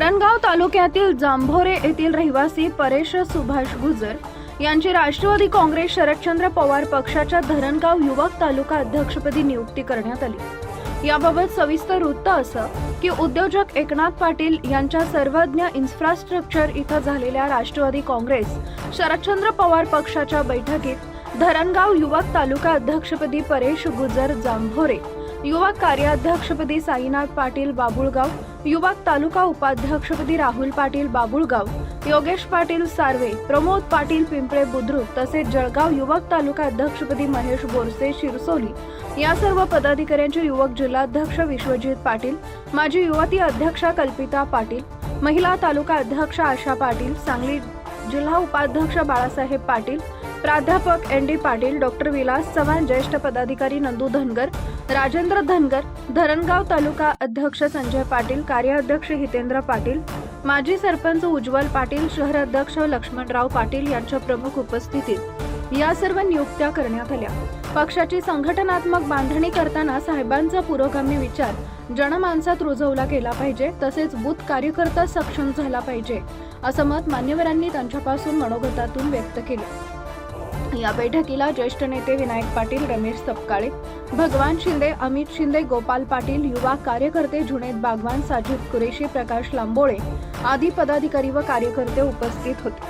तालुक्यातील जांभोरे येथील रहिवासी परेश सुभाष गुजर यांची राष्ट्रवादी काँग्रेस शरदचंद्र पवार पक्षाच्या धरणगाव युवक तालुका अध्यक्षपदी नियुक्ती करण्यात आली. याबाबत सविस्तर वृत्त असं की उद्योजक एकनाथ पाटील यांच्या सर्वज्ञ इन्फ्रास्ट्रक्चर इथं झालेल्या राष्ट्रवादी काँग्रेस शरदचंद्र पवार पक्षाच्या बैठकीत धरणगाव युवक तालुका अध्यक्षपदी परेश गुजर जांभोरे युवक कार्याध्यक्षपदी साईनाथ पाटील बाबुळगाव युवक तालुका उपाध्यक्षपदी राहुल पाटील बाबुळगाव योगेश पाटील सार्वे प्रमोद पाटील पिंपळे बुद्रुक तसेच जळगाव युवक तालुका अध्यक्षपदी महेश बोरसे शिरसोली या सर्व पदाधिकाऱ्यांचे युवक जिल्हाध्यक्ष विश्वजित पाटील माजी युवती अध्यक्षा कल्पिता पाटील महिला तालुका अध्यक्ष आशा पाटील सांगली जिल्हा उपाध्यक्ष बाळासाहेब पाटील प्राध्यापक N D Patil doctor Vilas Chavan ज्येष्ठ पदाधिकारी नंदू धनगर राजेंद्र धनगर धरणगाव तालुका अध्यक्ष संजय पाटील कार्याध्यक्ष हितेंद्र पाटील माजी सरपंच उज्ज्वल पाटील शहर अध्यक्ष लक्ष्मणराव पाटील यांच्या प्रमुख उपस्थितीत या सर्व नियुक्त्या करण्यात आल्या. पक्षाची संघटनात्मक बांधणी करताना साहेबांचा पुरोगामी विचार जनमानसात रुजवला गेला पाहिजे तसेच बूथ कार्यकर्ता सक्षम झाला पाहिजे असं मत मान्यवरांनी त्यांच्यापासून मनोगतातून व्यक्त केलं. या बैठकीला ज्येष्ठ नेते विनायक पाटील रमेश सपकाळे भगवान शिंदे अमित शिंदे गोपाल पाटील युवा कार्यकर्ते जुनेद बागवान साजिद कुरेशी प्रकाश लांबोळे आदी पदाधिकारी व कार्यकर्ते उपस्थित होते.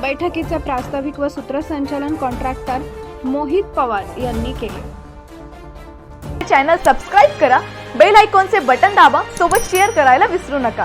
बैठकीचे प्रास्ताविक व सूत्रसंचालन कॉन्ट्रॅक्टर मोहित पवार यांनी केले. चॅनल सबस्क्राईब करा बेल आयकॉनचे बटन दाबा सोबत शेअर करायला विसरू नका.